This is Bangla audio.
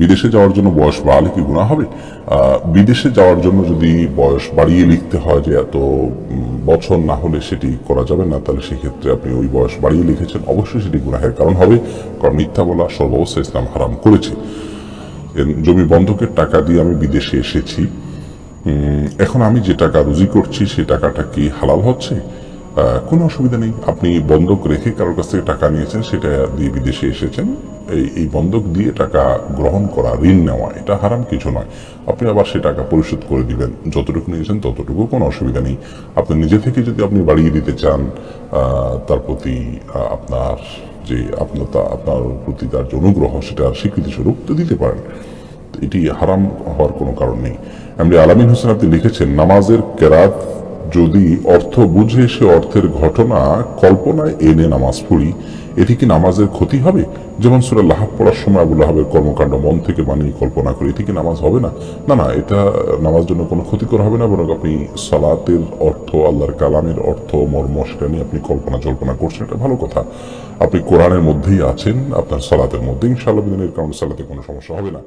বিদেশে যাওয়ার জন্য বয়স বাড়ালে কি গুণা হবে? বিদেশে যাওয়ার জন্য যদি বয়স বাড়িয়ে লিখতে হয় যে এত বছর না হলে সেটি করা যাবে না, তাহলে সেক্ষেত্রে আপনি ওই বয়স বাড়িয়ে লিখেছেন, অবশ্যই সেটি গুনাহের কারণ হবে, কারণ মিথ্যা বলা সর্বাবস্থা ইসলাম হারাম করেছে। জমি বন্ধকের টাকা দিয়ে আমি বিদেশে এসেছি এখন আমি যে টাকা রুজি করছি, সেই টাকাটা কি হালাল হচ্ছে? কোনো অসুবিধা নেই। আপনি বন্ধক রেখে কারোর কাছ থেকে টাকা নিয়েছেন, সেটা দিয়ে বিদেশে এসেছেন। এই এই বন্ধক দিয়ে টাকা গ্রহণ করা, ঋণ নেওয়া, এটা হারাম কিছু নয়। আপনি আবার সে টাকা পরিশোধ করে দিবেন। যতটুকু নিয়েছেন ততটুকু, কোনো অসুবিধা নেই। আপনি নিজে থেকে যদি আপনি বাড়িয়ে দিতে চান তার প্রতি আপনার যে আপনার আপনার প্রতি তার যে অনুগ্রহ, সেটা স্বীকৃতি স্বরূপ তো দিতে পারেন। এটি হারাম হওয়ার কোনো কারণ নেই। এমনি আলামিন হোসেন আপনি লিখেছেন, নামাজের কেরাত যদি অর্থ বুঝে সে অর্থের ঘটনা কল্পনায় এনে নামাজ পড়ি এটি কি নামাজের ক্ষতি হবে? যেমন সুরা লাহাব পড়ার সময় আবুল লাহাবের কর্মকাণ্ড মন থেকে বানিয়ে কল্পনা করি এটি কি নামাজ হবে না? না না, এটা নামাজ জন্য কোনো ক্ষতিকর হবে না, বরং আপনি সালাতের অর্থ, আল্লাহর কালামের অর্থ, মর্ম, সেটা নিয়ে আপনি কল্পনা জল্পনা করছেন, এটা ভালো কথা। আপনি কোরআনের মধ্যেই আছেন, আপনার সালাতের মধ্যে ইনশাআল্লাহ দিনের কারণে সালাতে কোনো সমস্যা হবে না।